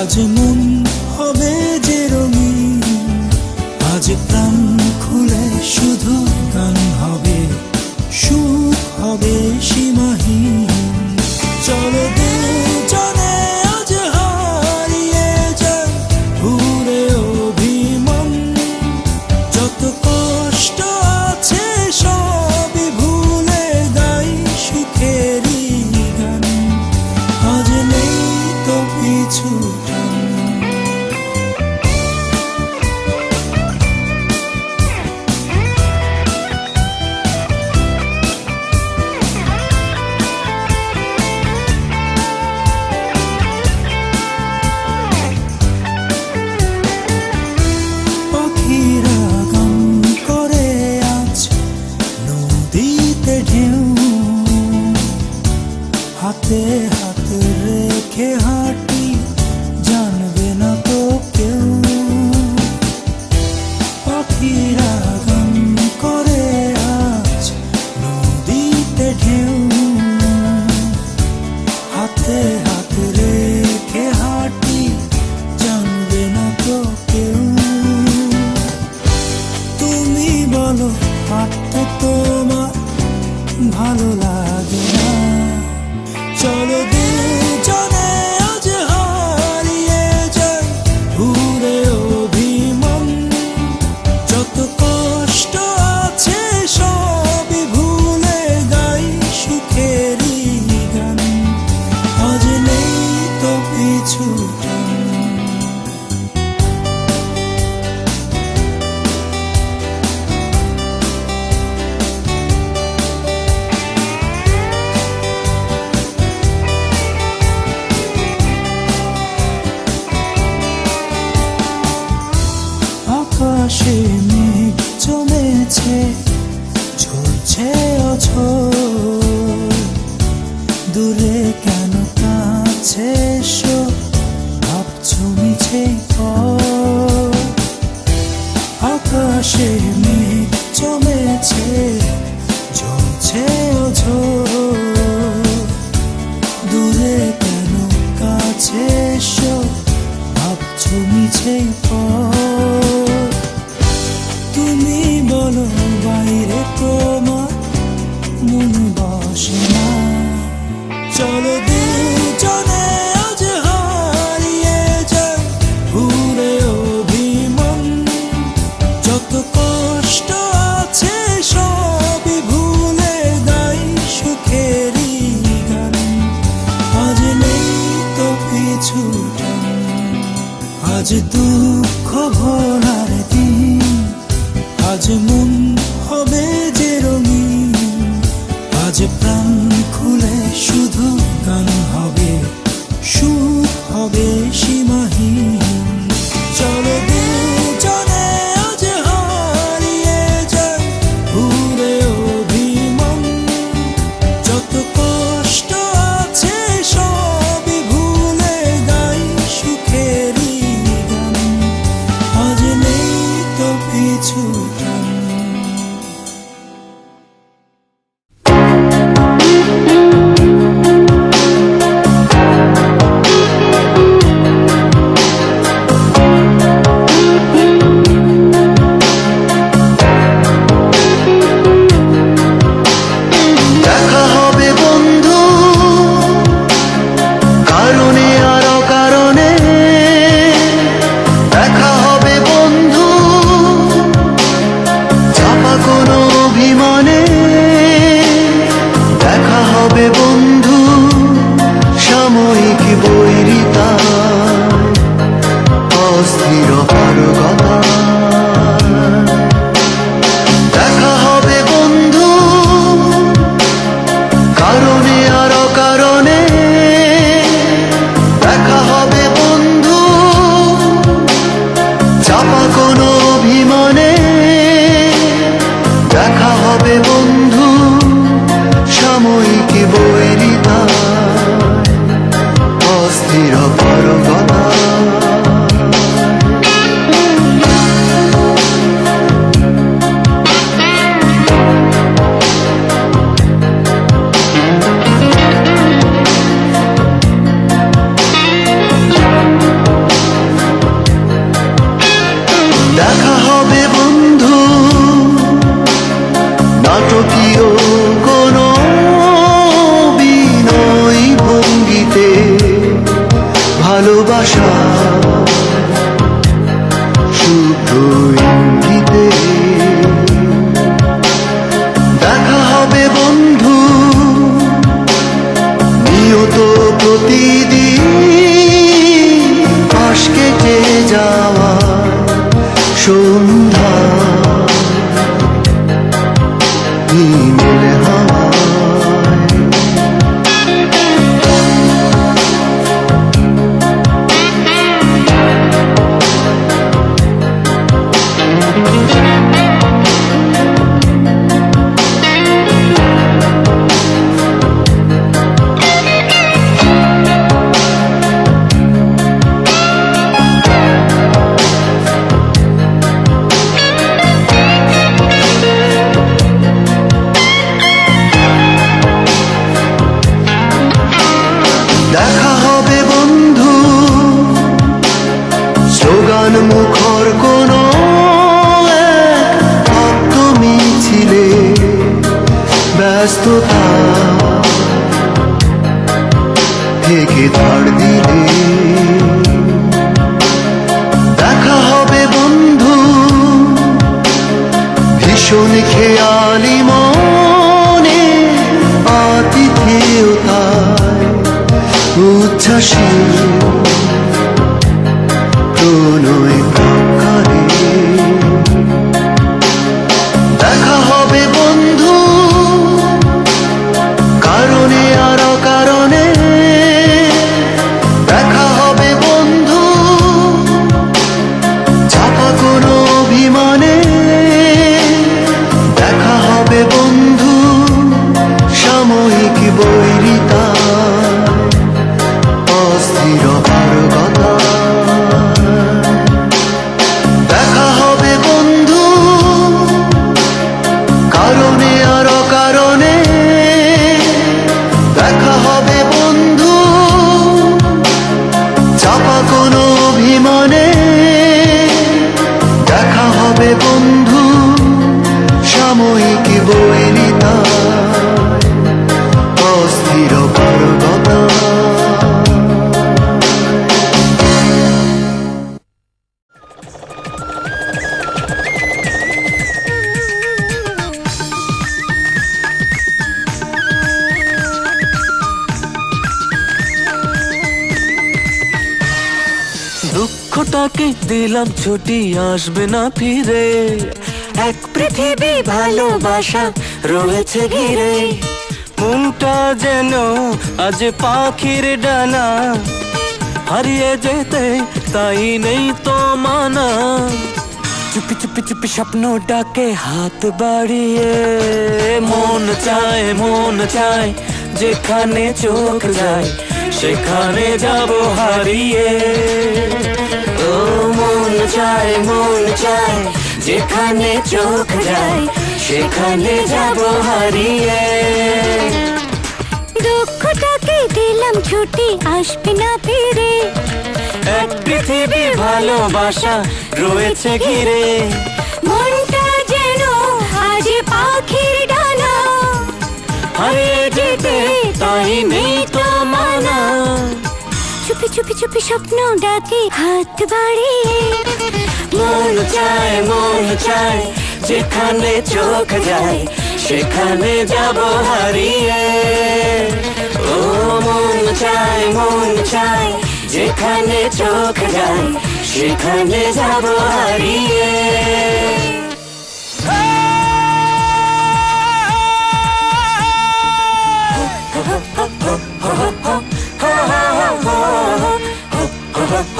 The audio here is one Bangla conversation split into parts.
আজ মন আজ মন Tokyo 这是。will be দিলাম ছুটি আসবে না ফিরে। এক পৃথিবী ভালোবাসা রয়েছে ঘিরে। মনটা যেন আজ পাখির ডানা। হারিয়ে যেতে তাই নেই তো মানা। চুপি চুপি চুপি স্বপ্ন ডাকে হাত বাড়িয়ে। মন চায় মন চায়, যেখানে চোখ যায়, সেখানে যাব হারিয়ে। মন চায় মন চায় যেখানে চোখ যায় সেখানে যাব হারিয়ে। দুঃখটাকে দিলাম ছুটি আসবে না ফিরে। এক পৃথিবী ভালোবাসা রয়েছে ঘিরে। মনটা চুপি চুপি স্বপ্ন ডাকে, হাত বাড়িয়ে মন চায় মন চায়, যেখানে চোখ যায়, সেখানে যাব হারিয়ে। ও মন চায় মন চায়, যেখানে চোখ যায়, সেখানে যাব হারিয়ে।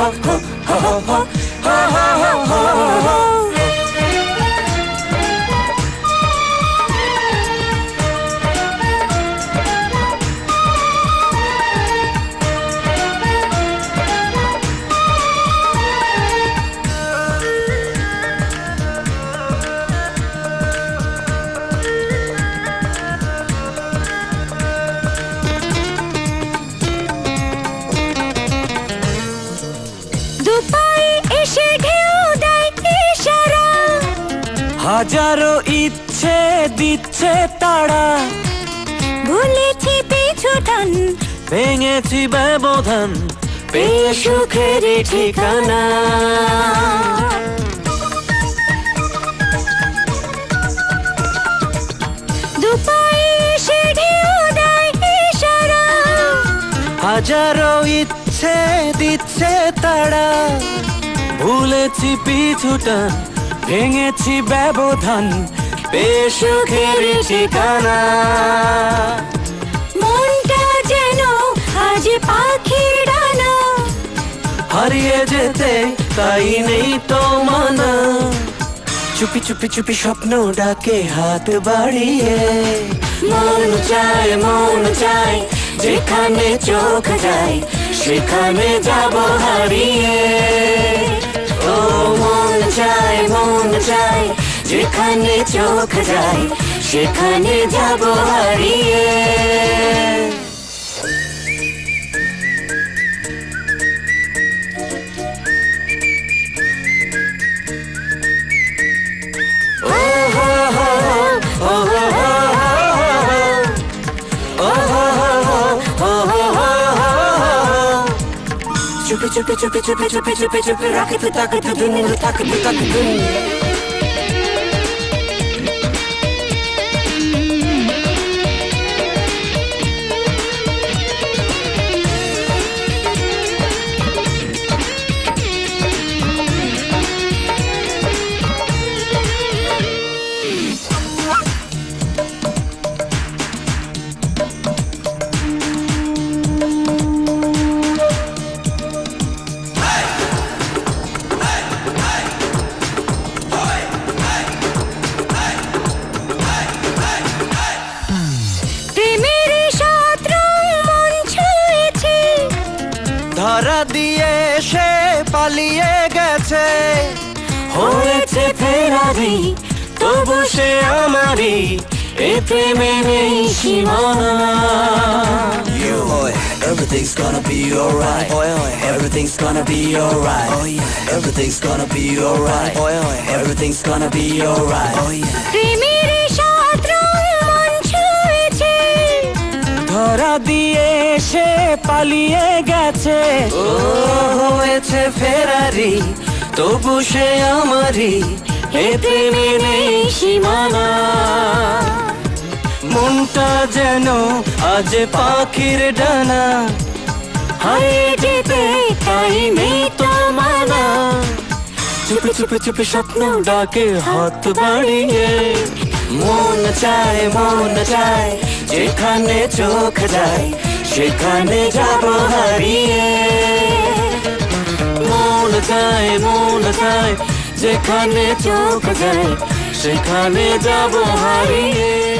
哈哈哈哈哈 ভেঙেছি ব্যবধান, পেয়ে সুখের ঠিকানা। হাজারো ইচ্ছে দিচ্ছে তারা। ভুলেছি পিছুটান ভেঙেছি ব্যবধান বেসুখের ঠিকানা। আজ পাখির ডানা। হারিয়ে যেতে তাই নেই তো মানা। চুপি চুপি চুপি স্বপ্ন ডাকে হাত বাড়িয়ে। মন চায় মন চায় যেখানে চোখ যায় সেখানে যাব হারিয়ে। ও মন চায় মন চায় যেখানে চোখ যায় সেখানে যাব হারিয়ে। চুপি চুপি চুপি চুপি চুপি চুপি চুপি রাখিতে তাকিতে দুন তাকিতে তাকিতে ফেরারি তবু সে আমারই এ প্রেমে নেই সীমানা everything's gonna be alright. Everything's gonna be alright. Everything's gonna be alright. Everything's gonna be alright. প্রেমের শত্রু মন ছুঁয়েছে ধরা দিয়ে সে পালিয়ে গেছে ও হয়েছে ফেরারি তবু সে আমারই এ প্রেমে নেই সীমানা। মনটা যেন আজ পাখির ডানা। হারিয়ে যেতে তাই নেই তো মানা। চুপে চুপে চুপে স্বপ্ন ডাকে হাত বাড়িয়ে। মন চায় মন চায়, যেখানে চোখ যায়, সেখানে যাব হারিয়ে। মন চায় মন চায় যেখানে চোখ যায় সেখানে যাব হারিয়ে।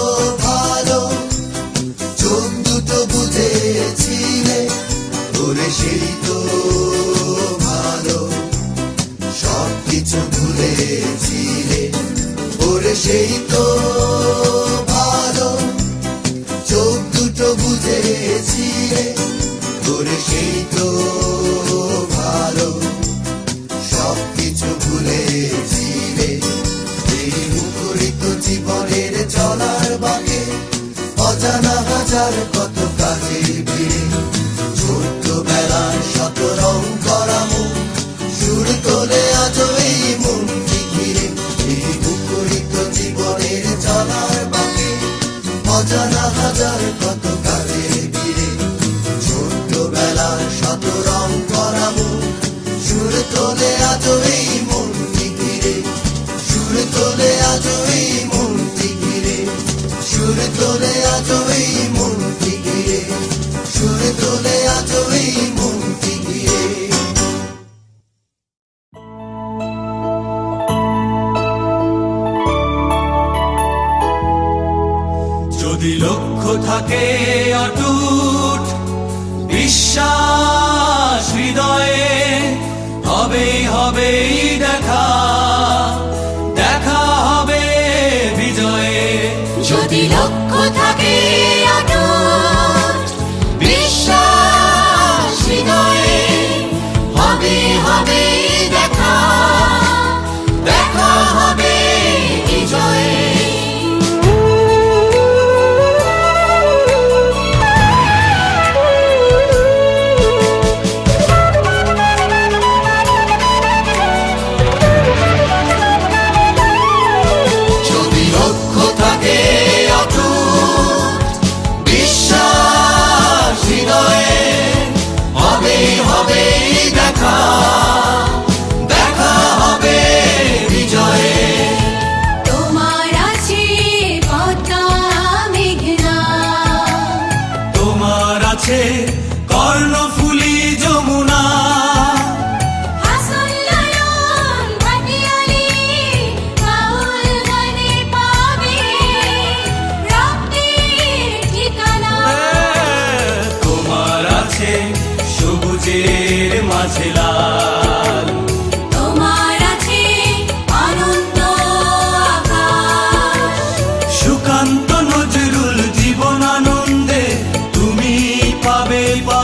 অজানা হাজার কত কাহিনী ছোট্ট বেলার শত রং করা মুখ, সুর তোলে আজ এই মনটি ঘিরে। এই বুকুরিত জীবনের চলার বাকি অজানা হাজার কত যদি লক্ষ্য থাকে অটুট বিশ্বাস হৃদয়ে হবে হবেই দেখা। শান্ত নজরুল জীবনানন্দে তুমি পাবে পা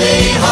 be home.